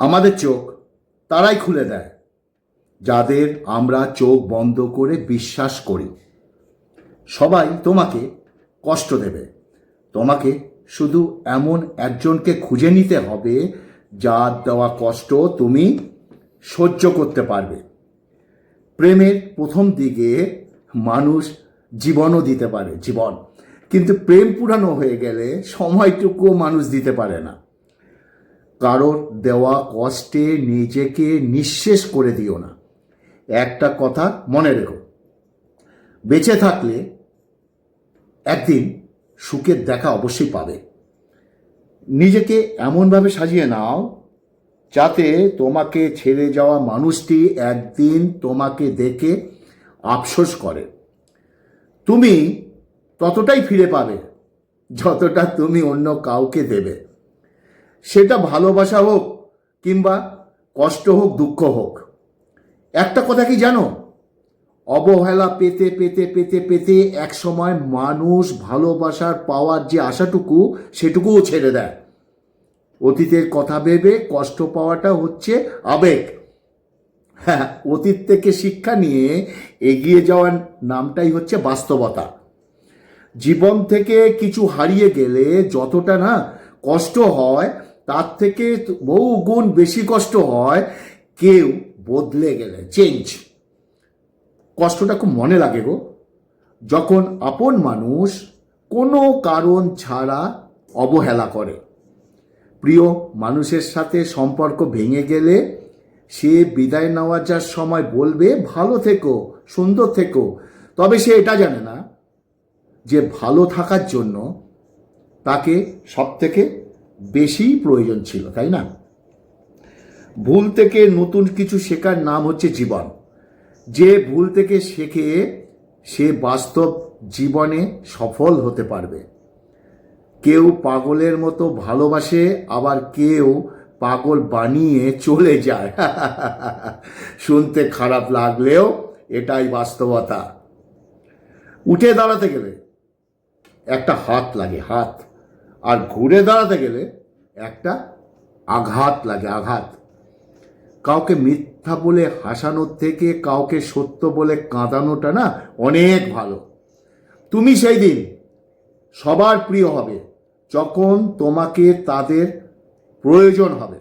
আমাদের চোখ তারাই খুলে দেয়, যাদের আমরা চোখ বন্ধ করে বিশ্বাস করি। সবাই তোমাকে কষ্ট দেবে। তোমাকে শুধু এমন একজনকে খুঁজে নিতে হবে যার দেওয়া কষ্ট তুমি সহ্য করতে পারবে। প্রেমের প্রথম দিকে মানুষ জীবনও দিতে পারে, জীবন। কিন্তু প্রেম পুরানো হয়ে গেলে সময়টুকুও মানুষ দিতে পারে না। কারোর দেওয়া কষ্টে নিজেকে নিঃশেষ করে দিও না। একটা কথা মনে রেখো। বেঁচে থাকলে একদিন সুখের দেখা অবশ্যই পাবে। নিজেকে এমনভাবে সাজিয়ে নাও যাতে তোমাকে ছেড়ে যাওয়া মানুষটি একদিন তোমাকে দেখে আফসোস করে। তুমি ততটাই ফিরে পাবে যতটা তুমি অন্য কাউকে দেবে। সেটা ভালোবাসা হোক কিংবা কষ্ট হোক, দুঃখ হোক। একটা কথা কি জানো? অবহেলা পেতে পেতে পেতে পেতে এক সময় মানুষ ভালোবাসার পাওয়ার যে আশাটুকু, সেটুকুও ছেড়ে দেয়। অতীতের কথা ভেবে কষ্ট পাওয়াটা হচ্ছে আবেগ। হ্যাঁ অতীত থেকে শিক্ষা নিয়ে এগিয়ে যাওয়ার নামটাই হচ্ছে বাস্তবতা। জীবন থেকে কিছু হারিয়ে গেলে যতটা না কষ্ট হয় তার থেকে বহু গুণ বেশি কষ্ট হয় কেউ বদলে গেলে চেঞ্জ কষ্টটা খুব মনে লাগে গো। যখন আপন মানুষ কোনো কারণ ছাড়া অবহেলা করে, প্রিয় মানুষের সাথে সম্পর্ক ভেঙে গেলে সে বিদায় নেওয়ার যার সময় বলবে, ভালো থেকো, সুন্দর থেকো। তবে সে এটা জানে না যে ভালো থাকার জন্য তাকে সব থেকে বেশি প্রয়োজন ছিল, তাই না? ভুল থেকে নতুন কিছু শেখার নাম হচ্ছে জীবন। যে ভুল থেকে শেখে, সে বাস্তব জীবনে সফল হতে পারবে। কেউ পাগলের মতো ভালোবাসে, আবার কেউ পাগল বানিয়ে চলে যায়। শুনতে খারাপ লাগলেও এটাই বাস্তবতা। উঠে দাঁড়াতে গেলে একটা হাত লাগে, হাত। আর ঘুরে দাঁড়াতে গেলে একটা আঘাত লাগে, আঘাত। কাউকে মিথ্যা বলে হাসানোর থেকে কাউকে সত্য বলে কাঁদানোটা না অনেক ভালো। তুমি সেই দিন সবার প্রিয় হবে যখন তোমাকে তাদের প্রয়োজন হবে।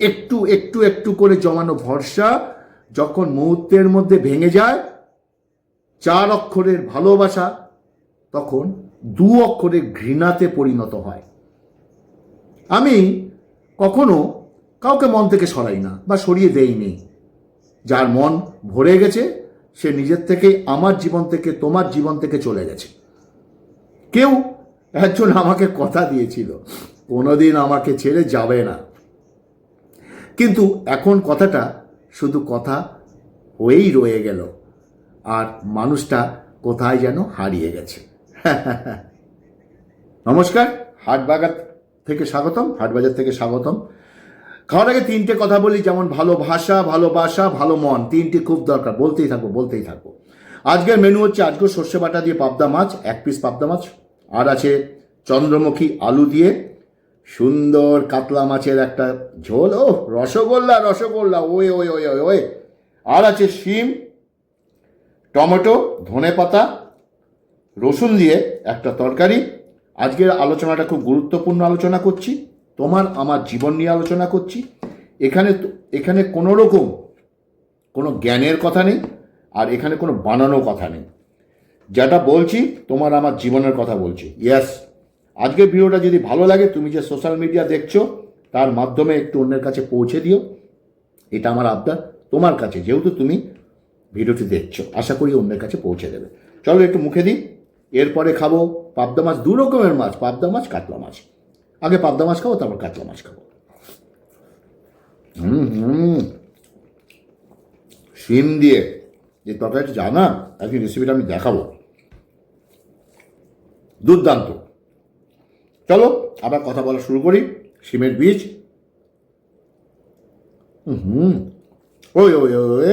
একটু একটু একটু করে জমানো ভরসা যখন মুহূর্তের মধ্যে ভেঙে যায়, চার অক্ষরের ভালোবাসা, তখন দু অক্ষরের ঘৃণাতে পরিণত হয়। আমি কখনো কাউকে মন থেকে সরাই না বা সরিয়ে দেইনি। যার মন ভরে গেছে, সে নিজের থেকে, আমার জীবন থেকে, তোমার জীবন থেকে চলে গেছে। কেউ একজন আমাকে কথা দিয়েছিল, কোনোদিন আমাকে ছেড়ে যাবে না। কিন্তু এখন কথাটা শুধু কথা হয়েই রয়ে গেল, আর মানুষটা কোথায় যেন হারিয়ে গেছে। নমস্কার হাটবাজার থেকে স্বাগতম, হাটবাজার থেকে স্বাগতম। খাওয়ার আগে তিনটে কথা বলি, যেমন ভালো ভাষা ভালোবাসা ভালো মন, তিনটি খুব দরকার, বলতেই থাকব বলতেই থাকব। আজকের মেনু হচ্ছে আজকে সর্ষে বাটা দিয়ে পাবদা মাছ, এক পিস পাবদা মাছ, আর আছে চন্দ্রমুখী আলু দিয়ে সুন্দর কাতলা মাছের একটা ঝোল। ও রসগোল্লা রসগোল্লা, ওয়ে ওয়ে ওয়ে ওয়ে আর আছে শিম, টমেটো ধনে পাতা রসুন দিয়ে একটা তরকারি। আজকের আলোচনাটা খুব গুরুত্বপূর্ণ আলোচনা করছি। তোমার, আমার জীবন নিয়ে আলোচনা করছি। এখানে এখানে কোনো রকম কোনো জ্ঞানের কথা নেই আর এখানে কোনো বানানো কথা নেই। যেটা বলছি, তোমার, আমার জীবনের কথা বলছি। ইয়াস আজকের ভিডিওটা যদি ভালো লাগে, তুমি যে সোশ্যাল মিডিয়া দেখছ, তার মাধ্যমে একটু অন্যের কাছে পৌঁছে দিও। এটা আমার আবদার, তোমার কাছে, যেহেতু তুমি ভিডিওটি দেখছ, আশা করি অন্যের কাছে পৌঁছে দেবে। চলো একটু মুখে দিই। এরপরে খাব পাবদা মাছ, দু রকমের মাছ, পাবদা মাছ, কাতলা মাছ। আগে পাবদা মাছ খাব, তারপর কাতলা মাছ খাব। হুম হুম। শিম দিয়ে যে তরকারিটা জানা আজকে রেসিপিটা আমি দেখাবো। দুর্দান্ত। চলো, আবার কথা বলা শুরু করি, শিমের বীজ। হুম ওই ওই ওই।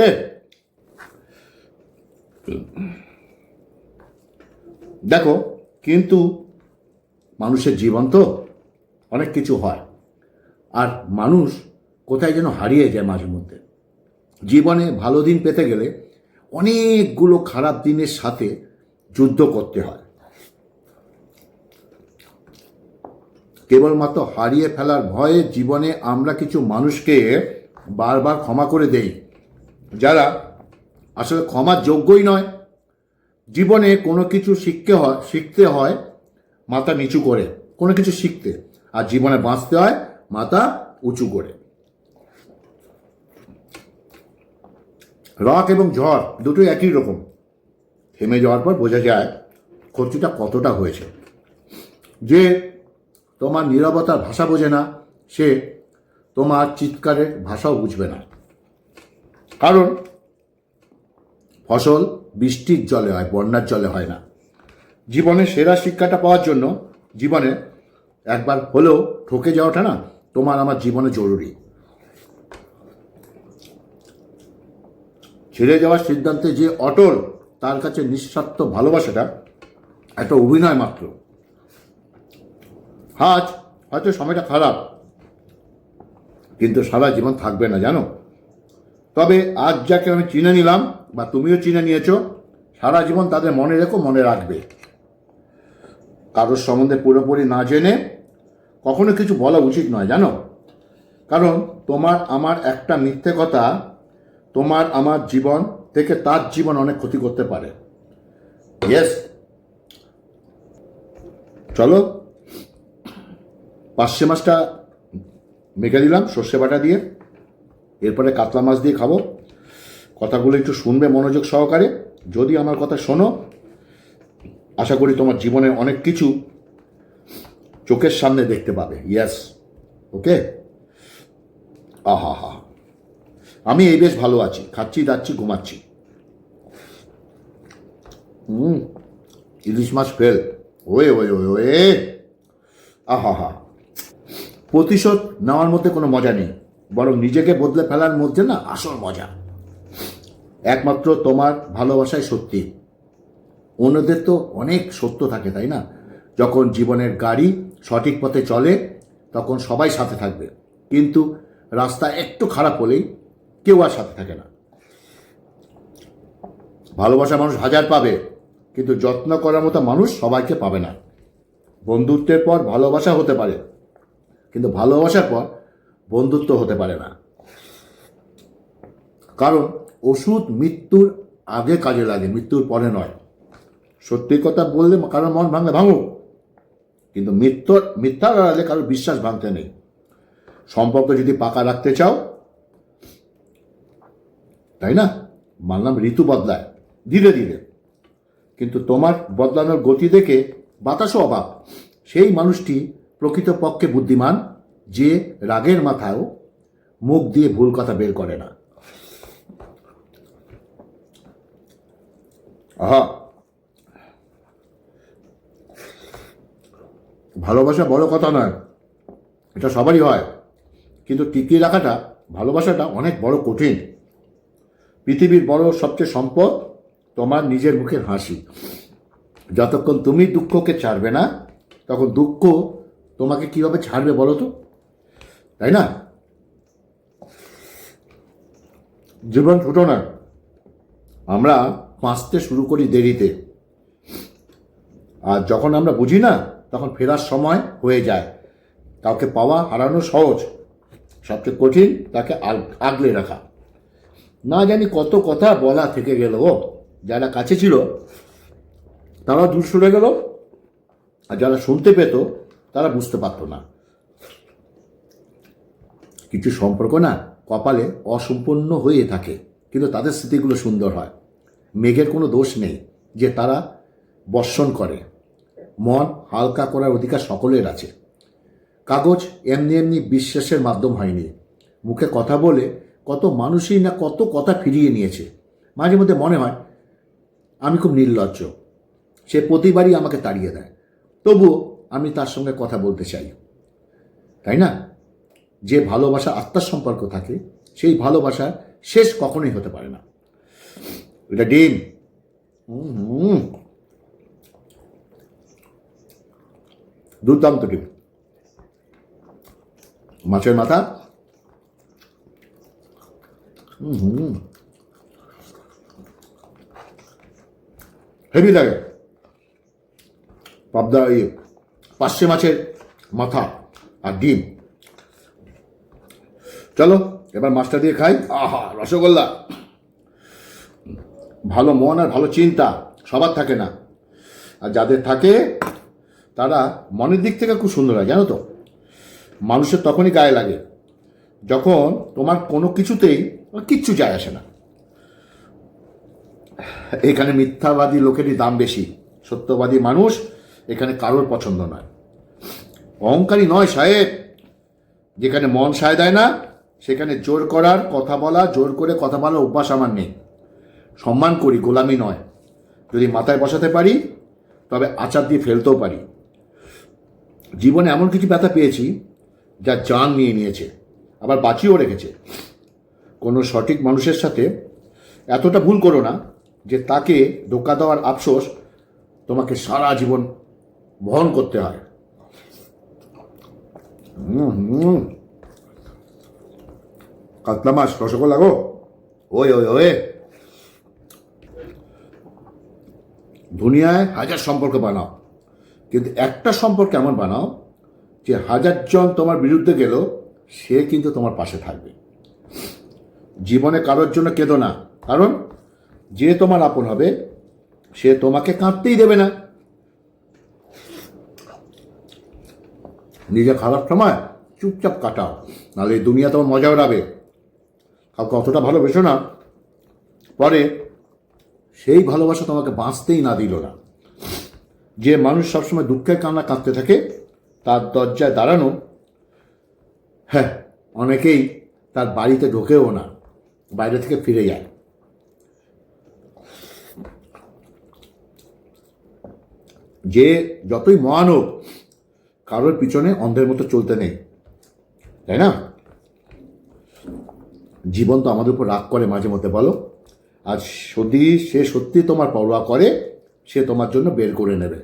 দেখো, কিন্তু মানুষের জীবন তো অনেক কিছু হয়। আর মানুষ কোথায় যেন হারিয়ে যায় মাঝে মধ্যে। জীবনে ভালো দিন পেতে গেলে অনেকগুলো খারাপ দিনের সাথে যুদ্ধ করতে হয়। কেবলমাত্র হারিয়ে ফেলার ভয়ে জীবনে আমরা কিছু মানুষকে বারবার ক্ষমা করে দেই, যারা আসলে ক্ষমার যোগ্যই নয়। জীবনে কোনো কিছু শিখতে হয় শিখতে হয়, মাথা নিচু করে, কোনো কিছু শিখতে। আর জীবনে বাঁচতে হয়, মাথা উঁচু করে। রক এবং ঝড় দুটোই একই রকম। থেমে যাওয়ার পর বোঝা যায় ক্ষতিটা কতটা হয়েছে। যে তোমার নীরবতার ভাষা বোঝে না, সে তোমার চিৎকারের ভাষাও বুঝবে না। কারণ ফসল বৃষ্টির জলে হয়, বন্যার জলে হয় না। জীবনে সেরা শিক্ষাটা পাওয়ার জন্য জীবনে একবার হলেও ঠকে যাওয়াটা না, তোমার আমার জীবনে জরুরি। ছেড়ে যাওয়ার সিদ্ধান্তে যে অটল তার কাছে নিঃস্বার্থ ভালোবাসাটা একটা অভিনয় মাত্র। আজ হয়তো সময়টা খারাপ, কিন্তু সারা জীবন থাকবে না, জানো? তবে আজ যাকে আমি চিনে নিলাম বা তুমিও চিনে নিয়েছো, সারা জীবন তাদের মনে রেখো, মনে রাখবে। কারোর সম্বন্ধে পুরোপুরি না জেনে কখনো কিছু বলা উচিত নয়, জানো? কারণ তোমার, আমার একটা মিথ্যে কথা, তোমার, আমার জীবন থেকে তার জীবন অনেক ক্ষতি করতে পারে। ইয়েস চলো পার্শে মাছটা মেখে দিলাম সর্ষে বাটা দিয়ে, এরপরে কাতলা মাছ দিয়ে খাব। কথাগুলো একটু শুনবে মনোযোগ সহকারে। যদি আমার কথা শোনো, আশা করি তোমার জীবনে অনেক কিছু চোখের সামনে দেখতে পাবে। ইয়াস ওকে আহা হা আমি এই বেশ ভালো আছি। খাচ্ছি, দাচ্ছি, ঘুমাচ্ছি। হুম, ইলিশ মাছ ফেল। ওয়ে ওয়ে ওয়ে ওয়ে। আহা হা প্রতিশোধ নেওয়ার মধ্যে কোনো মজা নেই। বরং নিজেকে বদলে ফেলার মধ্যে না আসল মজা। একমাত্র তোমার ভালোবাসাই সত্যি। অন্যদের তো অনেক সত্য থাকে, তাই না? যখন জীবনের গাড়ি সঠিক পথে চলে, তখন সবাই সাথে থাকবে। কিন্তু রাস্তা একটু খারাপ হলেই কেউ আর সাথে থাকে না। ভালোবাসা মানুষ হাজার পাবে, কিন্তু যত্ন করার মতো মানুষ সবাইকে পাবে না। বন্ধুত্বের পর ভালোবাসা হতে পারে, কিন্তু ভালোবাসার পর বন্ধুত্ব হতে পারে না। কারণ ওষুধ মৃত্যুর আগে কাজে লাগে, মৃত্যুর পরে নয়। সত্যি কথা বললে কারোর মন ভাঙলে ভাঙুক। কিন্তু মিথ্যর মিথ্যার আড়ালে কারোর বিশ্বাস ভাঙতে নেই। সম্পর্ক যদি পাকা রাখতে চাও, তাই না? মানলাম ঋতু বদলায়, ধীরে ধীরে। কিন্তু তোমার বদলানোর গতি দেখে বাতাসও অভাব সেই মানুষটি প্রকৃতপক্ষে বুদ্ধিমান, যে রাগের মাথাও মুখ দিয়ে ভুল কথা বের করে না। আহা। ভালোবাসা বড় কথা নয়। এটা সবারই হয়। কিন্তু টিকিয়ে রাখাটা, ভালোবাসাটা অনেক বড় কঠিন। পৃথিবীর বড় সবচেয়ে সম্পদ তোমার নিজের মুখের হাসি। যতক্ষণ তুমি দুঃখকে ছাড়বে না, তখন দুঃখ তোমাকে কীভাবে ছাড়বে বলো তো? তাই না? জীবন ছোট না আমরা বাঁচতে শুরু করি দেরিতে। আর যখন আমরা বুঝি না, তখন ফেরার সময় হয়ে যায়। কাউকে পাওয়া হারানো সহজ। সবচেয়ে কঠিন তাকে আগ- আগলে রাখা। না জানি কত কথা বলা থেকে গেল যারা কাছে ছিল তারা দূর সরে গেল। আর যারা শুনতে পেত, তারা বুঝতে পারতো না। কিছু সম্পর্ক না কপালে অসম্পূর্ণ হয়ে থাকে, কিন্তু তাদের স্মৃতিগুলো সুন্দর হয়। মেঘের কোনো দোষ নেই যে তারা বর্ষণ করে। মন হালকা করার অধিকার সকলের আছে। কাগজ এমনি এমনি বিশ্বাসের মাধ্যম হয়নি। মুখে কথা বলে কত মানুষই না কত কথা ফিরিয়ে নিয়েছে। মাঝে মধ্যে মনে হয়, আমি খুব নির্লজ্জ। সে প্রতিবারই আমাকে তাড়িয়ে দেয়। তবুও আমি তার সঙ্গে কথা বলতে চাই। তাই না? যে ভালোবাসা আত্মার সম্পর্ক থাকে, সেই ভালোবাসা শেষ কখনোই হতে পারে না। এটা ডিম হুম দুর্দান্ত ডিম মাছের মাথা হুম হেভি লাগে পাবদা এই পার্শে মাছের মাথা আর ডিম চলো এবার মাছটা দিয়ে খাই আহা রসগোল্লা ভালো মন আর ভালো চিন্তা, সবার থাকে না। আর যাদের থাকে, তারা মনের দিক থেকে খুব সুন্দর হয়, জানো তো? মানুষের তখনই গায়ে লাগে, যখন তোমার কোনো কিছুতেই কিচ্ছু যায় আসে না। এখানে মিথ্যাবাদী লোকেরই দাম বেশি, সত্যবাদী মানুষ এখানে কারোর পছন্দ নয়। অহংকারী নয় সাহেব, যেখানে মন সায় দেয় না, সেখানে জোর করার, কথা বলা জোর করে কথা বলার অভ্যাস আমার নেই। সম্মান করি, গোলামি নয়। যদি মাথায় বসাতে পারি, তবে আচার দিয়ে ফেলতেও পারি। জীবনে এমন কিছু ব্যথা পেয়েছি, যা জান নিয়ে নিয়েছে, আবার বাঁচিয়েও রেখেছে। কোনো সঠিক মানুষের সাথে এতটা ভুল করো না, যে তাকে ধোকা দেওয়ার আফসোস তোমাকে সারা জীবন বহন করতে হয়। কাতলা মাছ, রসগোল্লা গো? ওই ওই ওই। দুনিয়ায় হাজার সম্পর্ক বানাও। কিন্তু একটা সম্পর্ক এমন বানাও যে হাজারজন তোমার বিরুদ্ধে গেল, সে কিন্তু তোমার পাশে থাকবে। জীবনে কারোর জন্য কেঁদো না। কারণ যে তোমার আপন হবে, সে তোমাকে কাঁদতেই দেবে না। নিজে খারাপ সময় চুপচাপ কাটাও, নাহলে দুনিয়া তোমার মজা ওড়াবে কাউকে অতটা ভালোবেসো না। পরে সেই ভালোবাসা তোমাকে বাঁচতেই না দিল না। যে মানুষ সবসময় দুঃখের কান্না কাঁদতে থাকে, তার দরজায় দাঁড়ানো হ্যাঁ অনেকেই তার বাড়িতে ঢোকেও না, বাইরে থেকে ফিরে যায়। যে যতই মহান হোক, কারোর পিছনে অন্ধের মতো চলতে নেই, তাই না? জীবন তো আমাদের উপর রাগ করে মাঝে মধ্যে, বলো। আর যদি সে সত্যি তোমার পরোয়া করে, সে তোমার জন্য বের করে নেবে।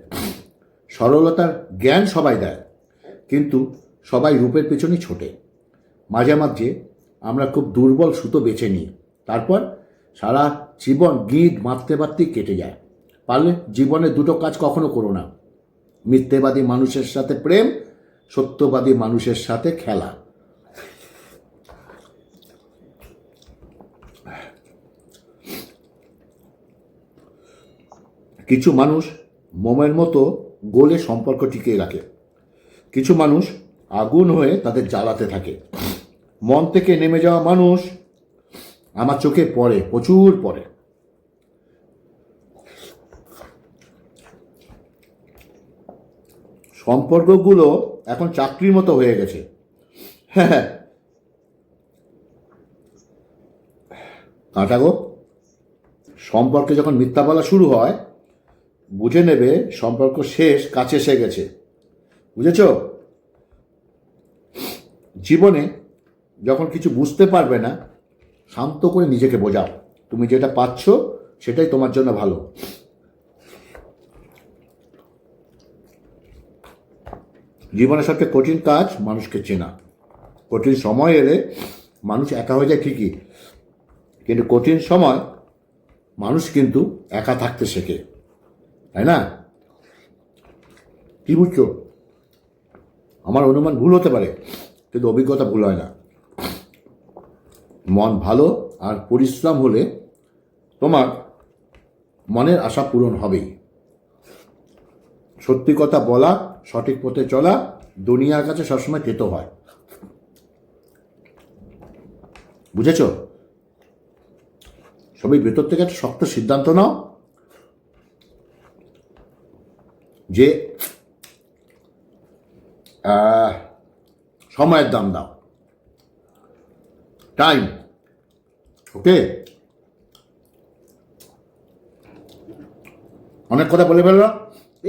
সরলতার জ্ঞান সবাই দেয়, কিন্তু সবাই রূপের পেছনেই ছোটে। মাঝে মাঝে আমরা খুব দুর্বল সুতো বেছে নিই, তারপর সারা জীবন গিট মারতে মারতেই কেটে যায়। পারলে জীবনে দুটো কাজ কখনো করো না। মিথ্যেবাদী মানুষের সাথে প্রেম, সত্যবাদী মানুষের সাথে খেলা। কিছু মানুষ মোমের মতো গোলে সম্পর্ক টিকিয়ে রাখে। কিছু মানুষ আগুন হয়ে তাদের জ্বালাতে থাকে। মন থেকে নেমে যাওয়া মানুষ আমার চোখে পড়ে, প্রচুর পড়ে। সম্পর্কগুলো এখন চাকরির মতো হয়ে গেছে। হ্যাঁ কাঁটা গো। সম্পর্কে যখন মিথ্যা বলা শুরু হয় বুঝে নেবে সম্পর্ক শেষ, কাছে এসে গেছে। বুঝেছ? জীবনে যখন কিছু বুঝতে পারবে না, শান্ত করে নিজেকে বোঝাও। তুমি যেটা পাচ্ছ, সেটাই তোমার জন্য ভালো। জীবনের সবচেয়ে কঠিন কাজ মানুষকে চেনা। কঠিন সময় এলে মানুষ একা হয়ে যায় ঠিকই। কিন্তু কঠিন সময় মানুষ কিন্তু একা থাকতে শেখে। তাই না? কি বুঝছ? আমার অনুমান ভুল হতে পারে, কিন্তু অভিজ্ঞতা ভুল হয় না। মন ভালো আর পরিশ্রম হলে তোমার মনের আশা পূরণ হবেই। সত্যি কথা বলা, সঠিক পথে চলা, দুনিয়ার কাছে সবসময় তেতো হয়। বুঝেছ? সবই ভেতর থেকে একটা শক্ত সিদ্ধান্ত নাও যে সময়ের দাম দাও। টাইম ওকে অনেক কথা বলে ফেললাম।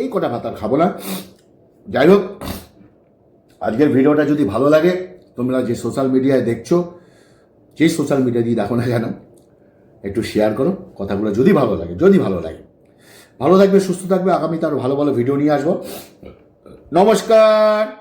এই কটা ভাত আর খাব না। যাই হোক, আজকের ভিডিওটা যদি ভালো লাগে, তোমরা যে সোশ্যাল মিডিয়ায় দেখছ যেই সোশ্যাল মিডিয়া দিয়ে দেখো না কেন, একটু শেয়ার করো। কথাগুলো যদি ভালো লাগে, যদি ভালো লাগে। ভালো থাকবে সুস্থ থাকবে। আগামীতে আরও ভালো ভালো ভিডিও নিয়ে আসব। নমস্কার!